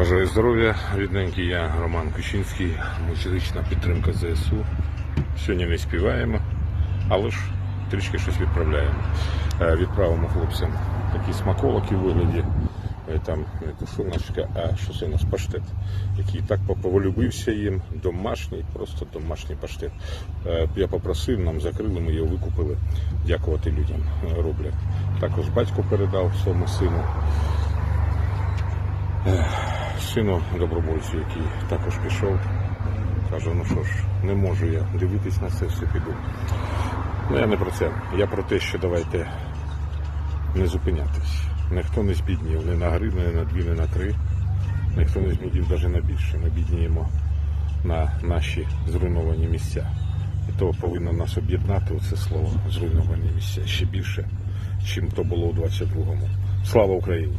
Бажаю здоров'я, рідненький, я Роман Кучинський, музична підтримка ЗСУ. Сьогодні не співаємо, але ж трішки щось відправляємо. Е, Відправимо хлопцям такі смаколики у вигляді. е, Там не шуночка, а що це у нас паштет, який так поволюбився їм. Домашній, просто домашній паштет. Е, Я попросив, нам закрили, ми його викупили. Дякувати людям роблять. Також батько передав своєму сину сину добровольцю, який також пішов, каже, ну що ж, не можу я дивитись на це все піду. Ну я не про це. Я про те, що давайте не зупинятись. Ніхто не збіднів ні на гривну, ні на дві, ні на три. Ніхто не збіднів навіть на більше. Ми бідніємо на наші зруйновані місця. І то повинно нас об'єднати оце слово зруйновані місця ще більше, чим то було у 22-му. Слава Україні!